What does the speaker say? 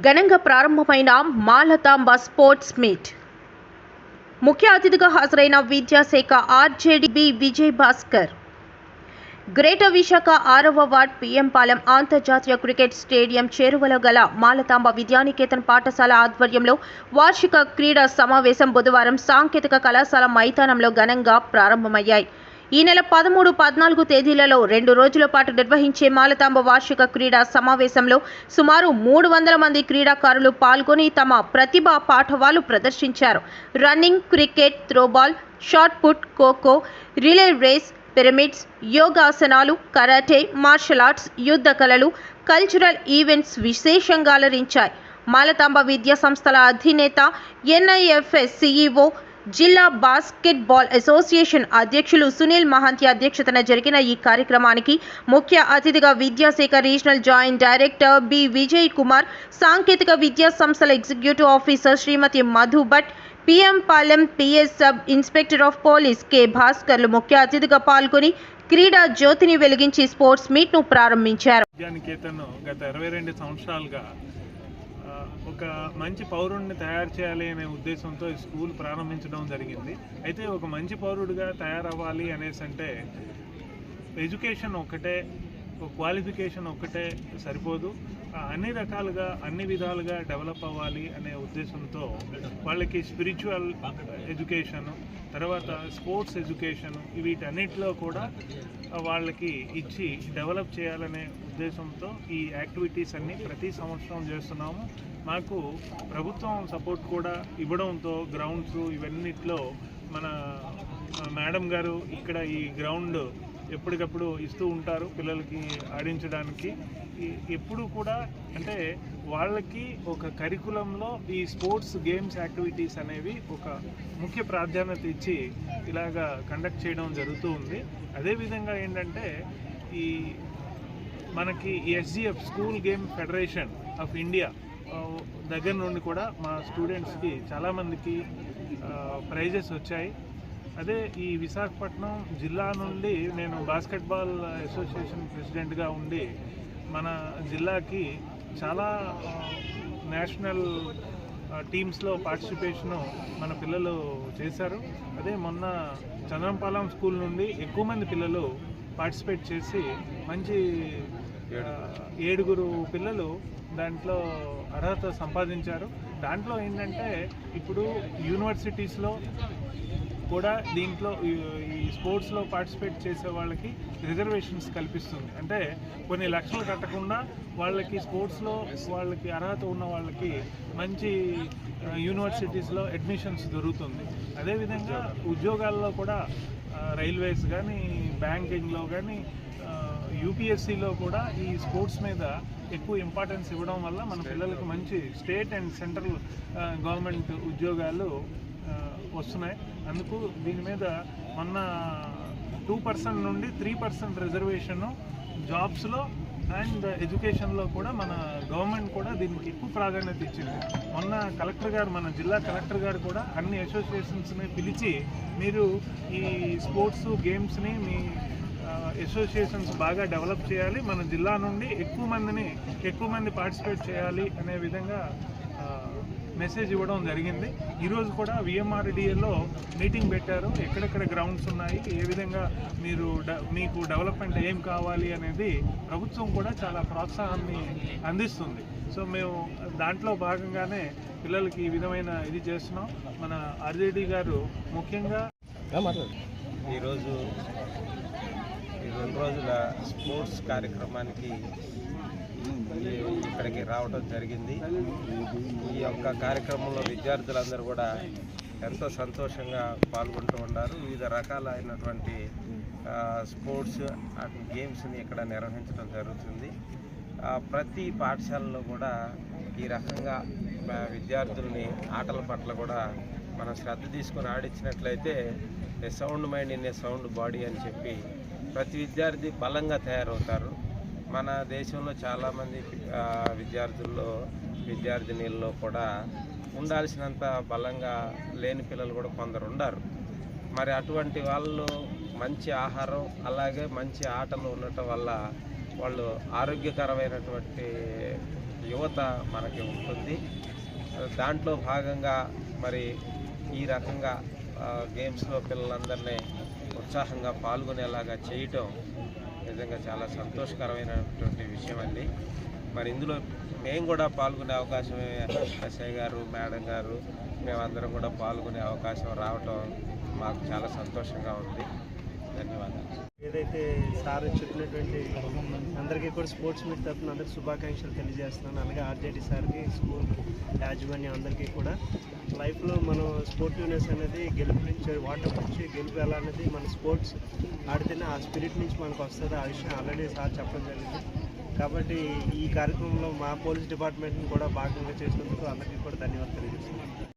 ఘనంగా ప్రారంభమైన Malathamba sports meet. ముఖ్య అతిథిగా హాజరైన విద్యాశాఖ ఆర్జేడీబీ విజయ్ భాస్కర్ గ్రేటర్ విశాఖ ఆరవ వార్డ్ పిఎంపాలెం అంతర్జాతీయ క్రికెట్ స్టేడియం చేరువలో గల మాలతాంబ విద్యానికేతన్ పాఠశాల ఆధ్వర్యంలో వార్షిక క్రీడా సమావేశం బుధవారం సాంకేతిక కళాశాల మైదానంలో ఘనంగా ప్రారంభమయ్యాయి. ఈ నెల పదమూడు పద్నాలుగు తేదీలలో రెండు రోజుల పాటు నిర్వహించే మాలతాంబ వార్షిక క్రీడా సమావేశంలో సుమారు మూడు వందల మంది క్రీడాకారులు పాల్గొని తమ ప్రతిభా పాఠవాలు ప్రదర్శించారు. Running cricket throwball shot put kho kho relay race pyramids యోగాసనాలు కరాటే మార్షల్ ఆర్ట్స్ యుద్ధ కళలు కల్చరల్ ఈవెంట్స్ విశేషంగా అలరించాయి. మాలతాంబ విద్యా సంస్థల అధినేత ఎన్ఐఎఫ్ఎస్ సిఈఓ జిల్లా బాస్కెట్బాల్ అసోసియేషన్ అధ్యక్షులు సునీల్ మహంతి అధ్యక్షతన జరిగిన ఈ కార్యక్రమానికి ముఖ్య అతిథిగా విద్యాశాఖ regional joint director B Vijay Kumar సాంకేతిక విద్యా సంస్థల executive officer Srimathi Madhu Bhat PM Palem PS sub inspector of police K భాస్కర్లు ముఖ్య అతిథిగా పాల్గొని క్రీడా జ్యోతిని వెలిగించి స్పోర్ట్స్ మీట్ను ప్రారంభించారు. గత ఇరవై రెండు సంవత్సరాలుగా ఒక మంచి పౌరుడిని తయారు చేయాలి అనే ఉద్దేశంతో ఈ స్కూల్ ప్రారంభించడం జరిగింది. అయితే ఒక మంచి పౌరుడిగా తయారవ్వాలి అనేసి అంటే ఎడ్యుకేషన్ ఒకటే ఒక క్వాలిఫికేషన్ ఒకటే సరిపోదు. అన్ని రకాలుగా అన్ని విధాలుగా డెవలప్ అవ్వాలి అనే ఉద్దేశంతో వాళ్ళకి స్పిరిచువల్ ఎడ్యుకేషన్ తర్వాత స్పోర్ట్స్ ఎడ్యుకేషన్ వీటన్నిటిలో కూడా వాళ్ళకి ఇచ్చి డెవలప్ చేయాలనే ఉద్దేశంతో ఈ యాక్టివిటీస్ అన్నీ ప్రతి సంవత్సరం చేస్తున్నాము. మాకు ప్రభుత్వం సపోర్ట్ కూడా ఇవ్వడంతో గ్రౌండ్స్ ఇవన్నిట్లో మన మేడం గారు ఇక్కడ ఈ గ్రౌండ్ ఎప్పటికప్పుడు ఇస్తూ ఉంటారు పిల్లలకి ఆడించడానికి. ఎప్పుడు కూడా అంటే వాళ్ళకి ఒక కరికులంలో ఈ స్పోర్ట్స్ గేమ్స్ యాక్టివిటీస్ అనేవి ఒక ముఖ్య ప్రాధాన్యత ఇచ్చి ఇలాగా కండక్ట్ చేయడం జరుగుతూ ఉంది. అదేవిధంగా ఏంటంటే ఈ మనకి SGF school game federation of India దగ్గర నుండి కూడా మా స్టూడెంట్స్కి చాలామందికి ప్రైజెస్ వచ్చాయి. అదే ఈ విశాఖపట్నం జిల్లా నుండి నేను బాస్కెట్బాల్ అసోసియేషన్ ప్రెసిడెంట్గా ఉండి మన జిల్లాకి చాలా నేషనల్ టీమ్స్లో పార్టిసిపేషను మన పిల్లలు చేశారు. అదే మొన్న చంద్రంపాలెం స్కూల్ నుండి ఎక్కువ మంది పిల్లలు పార్టిసిపేట్ చేసి మంచి ఏడుగురు పిల్లలు దాంట్లో అర్హత సంపాదించారు. దాంట్లో ఏంటంటే ఇప్పుడు యూనివర్సిటీస్లో కూడా దీంట్లో ఈ- స్పోర్ట్స్లో పార్టిసిపేట్ చేసే వాళ్ళకి రిజర్వేషన్స్ కల్పిస్తుంది. అంటే కొన్ని లక్షలు కట్టకుండా వాళ్ళకి స్పోర్ట్స్లో వాళ్ళకి అర్హత ఉన్న వాళ్ళకి మంచి యూనివర్సిటీస్లో అడ్మిషన్స్ దొరుకుతుంది. అదేవిధంగా ఉద్యోగాల్లో కూడా రైల్వేస్ కానీ బ్యాంకింగ్లో కానీ యూపీఎస్సీలో కూడా ఈ స్పోర్ట్స్ మీద ఎక్కువ ఇంపార్టెన్స్ ఇవ్వడం వల్ల మన పిల్లలకు మంచి స్టేట్ అండ్ సెంట్రల్ గవర్నమెంట్ ఉద్యోగాలు వస్తున్నాయి. అందుకు దీని మీద మొన్న టూ పర్సెంట్ నుండి త్రీ పర్సెంట్ రిజర్వేషన్ జాబ్స్లో అండ్ ఎడ్యుకేషన్లో కూడా మన గవర్నమెంట్ కూడా దీనికి ఎక్కువ ప్రాధాన్యత ఇచ్చింది. మొన్న కలెక్టర్ గారు మన జిల్లా కలెక్టర్ గారు కూడా అన్ని అసోసియేషన్స్ని పిలిచి మీరు ఈ స్పోర్ట్స్ గేమ్స్ని మీ అసోసియేషన్స్ బాగా డెవలప్ చేయాలి. మన జిల్లా నుండి ఎక్కువ మందిని ఎక్కువ మంది పార్టిసిపేట్ చేయాలి అనే విధంగా మెసేజ్ ఇవ్వడం జరిగింది. ఈరోజు కూడా విఎంఆర్డిఏలో మీటింగ్ పెట్టారు. ఎక్కడెక్కడ గ్రౌండ్స్ ఉన్నాయి? ఏ విధంగా మీరు డ- మీకు డెవలప్మెంట్ ఏం కావాలి అనేది ప్రభుత్వం కూడా చాలా ప్రోత్సాహాన్ని అందిస్తుంది. సో మేము దాంట్లో భాగంగానే పిల్లలకి ఈ విధమైన ఇది చేస్తున్నాం. మన ఆర్జేడీ గారు ముఖ్యంగా ఈరోజు ఈ రెండు రోజుల స్పోర్ట్స్ కార్యక్రమానికి ఇక్కడికి రావడం జరిగింది. ఈ యొక్క కార్యక్రమంలో విద్యార్థులందరూ కూడా ఎంతో సంతోషంగా పాల్గొంటూ ఉన్నారు. వివిధ రకాలైనటువంటి స్పోర్ట్స్ గేమ్స్ని ఇక్కడ నిర్వహించడం జరుగుతుంది. ప్రతి పాఠశాలలో కూడా ఈ రకంగా విద్యార్థుల్ని ఆటల పట్ల కూడా మనం శ్రద్ధ తీసుకొని ఆడించినట్లయితే a sound mind in a sound body అని చెప్పి ప్రతి విద్యార్థి బలంగా తయారవుతారు. మన దేశంలో చాలామంది విద్యార్థుల్లో విద్యార్థినీల్లో కూడా ఉండాల్సినంత బలంగా లేని పిల్లలు కూడా కొందరు ఉండరు. మరి అటువంటి వాళ్ళు మంచి ఆహారం అలాగే మంచి ఆటలు ఉండటం వల్ల వాళ్ళు ఆరోగ్యకరమైనటువంటి యువత మనకి ఉంటుంది. దాంట్లో భాగంగా మరి ఈ రకంగా గేమ్స్లో పిల్లలందరినీ ఉత్సాహంగా పాల్గొనేలాగా చేయటం నిజంగా చాలా సంతోషకరమైనటువంటి విషయం అండి. మరి ఇందులో మేము కూడా పాల్గొనే అవకాశం ఎస్ఐ గారు మేడం గారు మేమందరం కూడా పాల్గొనే అవకాశం రావటం మాకు చాలా సంతోషంగా ఉంది. ధన్యవాదాలు ఏదైతే సార్ చెప్పినటువంటి అందరికీ కూడా స్పోర్ట్స్ మీట్ తరఫున అందరికి శుభాకాంక్షలు తెలియజేస్తున్నాను. అలాగే ఆర్జేడి సార్కి స్కూల్ యాజమాన్యం అందరికీ కూడా. లైఫ్లో మనం స్పోర్టివ్నెస్ అనేది గెలుపు నుంచి వాటర్ నుంచి గెలుపు ఎలా అనేది మన స్పోర్ట్స్ ఆడితేనే ఆ స్పిరిట్ నుంచి మనకు వస్తుంది. ఆ విషయం ఆల్రెడీ సార్ చెప్పడం జరిగింది. కాబట్టి ఈ కార్యక్రమంలో మా పోలీస్ డిపార్ట్మెంట్ని కూడా భాగంగా చేసినందుకు అందరికీ కూడా ధన్యవాదాలు తెలియజేస్తున్నాను.